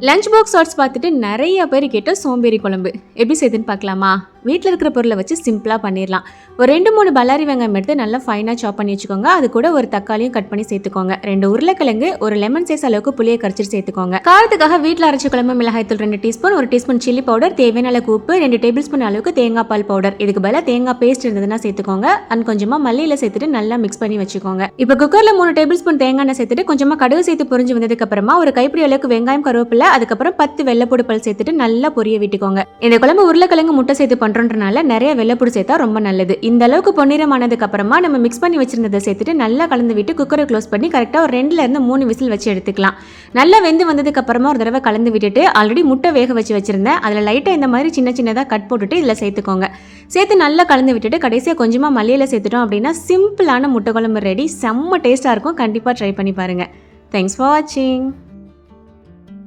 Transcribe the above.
Lunch box shorts பார்த்துட்டு நிறைய பேர் கேட்ட சோம்பேறி குழம்பு. எப்படி செய்யுதுன்னு பார்க்கலாமா? வீட்டில் இருக்கிற பொருளை வச்சு சிம்பிளாக பண்ணிடலாம் ஒரு ரெண்டு மூணு பல்லாரி வெங்காயம் எடுத்து நல்லா ஃபைனாக சாப் பண்ணி வச்சுக்கோங்க. அது கூட ஒரு தக்காளியும் கட் பண்ணி சேர்த்துக்கோங்க. ரெண்டு உருளைக்கிழங்கு ஒரு லெமன் சைஸ் அளவுக்கு புளியை கரைச்சி சேர்த்துக்கோங்க. காரத்துக்காக வீட்டில் அரைச்ச குழம்பு மிளகாய்த்தூள் ரெண்டு டீஸ்பூன் ஒரு டீஸ்பூன் சில்லி பவுடர் தேவையான அளவுக்கு உப்பு ரெண்டு டேபிள் ஸ்பூன் அளவுக்கு தேங்காய் பால் பவுடர் இதுக்கு பதிலாக தேங்காய் பேஸ்ட் இருந்ததுன்னா சேர்த்துக்கோங்க. அண்ட் கொஞ்சமாக மல்லியில் சேர்த்துட்டு நல்லா மிக்ஸ் பண்ணி வச்சுக்கோங்க. இப்போ குக்கரில் மூணு டேபிள் ஸ்பூன் தேங்காய் எண்ணெய் சேர்த்துட்டு கொஞ்சமாக கடுகு சேர்த்து பொரிஞ்சு வந்ததுக்கு அப்புறமா ஒரு கைப்பிடி அளவுக்கு வெங்காயம் கருவேப்பிலை அதுக்கப்புறம் பத்து வெள்ளப்பூடு பல் சேர்த்துட்டு நல்லா பொரிய விட்டுக்கோங்க. இந்த குழம்பு உருளைக்கிழங்கு முட்டை சேர்த்து பண்ணுறோன்றனால நிறைய வெள்ளைப்பூடு சேர்த்தா ரொம்ப நல்லது. இந்த அளவுக்கு பொன்னிறமானதுக்கு அப்புறமா நம்ம மிக்ஸ் பண்ணி வச்சிருந்ததை சேர்த்துட்டு நல்லா கலந்து விட்டு குக்கரை க்ளோஸ் பண்ணி கரெக்டாக ஒரு ரெண்டுல இருந்து மூணு விசில் வச்சு எடுத்துக்கலாம். நல்லா வெந்து வந்ததுக்கு அப்புறமா ஒரு தடவை கலந்து விட்டுட்டு ஆல்ரெடி முட்டை வேக வச்சு வச்சிருந்தேன். அதில் லைட்டாக இந்த மாதிரி சின்ன சின்னதாக கட் போட்டுட்டு இதில் சேர்த்துக்கோங்க. சேர்த்து நல்லா கலந்து விட்டுட்டு கடைசியாக கொஞ்சமாக மல்லியில் சேர்த்துட்டோம் அப்படின்னா சிம்பிளான முட்டை குழம்பு ரெடி செம்ம டேஸ்ட்டாக இருக்கும். கண்டிப்பாக ட்ரை பண்ணி பாருங்கள் தேங்க்ஸ் ஃபார் வாட்சிங்